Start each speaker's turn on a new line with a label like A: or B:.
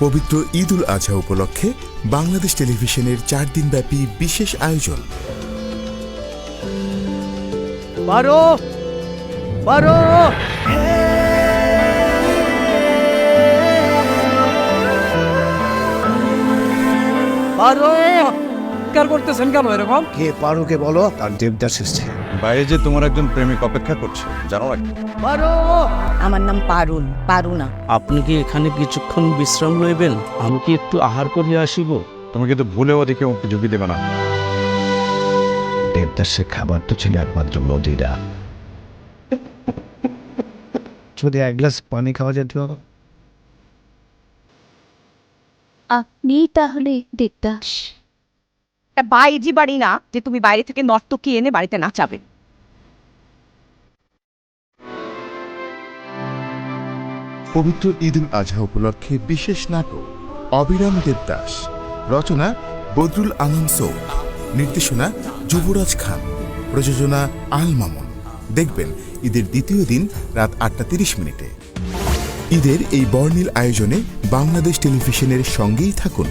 A: পবিত্র ঈদ উল আজহা উপলক্ষে বাংলাদেশ টেলিভিশনের চার দিনব্যাপী বিশেষ আয়োজন।
B: বারো। বারো। কার করতেছেন কেন এরকম?
C: কে পারুকে বলো তার দেবদাস এসছে
D: বাইরে যে তোমার একজন প্রেমিক অপেক্ষা করছে জানো না
B: বারো
E: আমার নাম পারুল পারুনা।
F: আপনি কি এখানে কিছুক্ষণ বিশ্রাম লইবেন? আমি কি একটু আহার করিয়া আসিব?
D: তুমি কিন্তু ভুলেও ওদিকে মুখে ঝুঁকি দেবে না।
C: দেবদাসের খাবার তো ছিল একমাত্র নদীরা যদি এক গ্লাস পানি খাওয়া যেত?
G: আপনি তাহলে দেবদাস
E: এটা বাইজি বাড়ি না যে তুমি বাইরে থেকে নর্তকী এনে বাড়িতে নাচাবে।
A: পবিত্র ঈদ উল আজহা উপলক্ষে বিশেষ নাটক, অবিরাম দেবদাস, রচনা বদরুল আলম সৌদ নির্দেশনা যুবরাজ খান, প্রযোজনা আল মামুন। দেখবেন ঈদের দ্বিতীয় দিন রাত আটটা তিরিশ মিনিটে। ঈদের এই বর্ণিল আয়োজনে বাংলাদেশ টেলিভিশনের সঙ্গেই থাকুন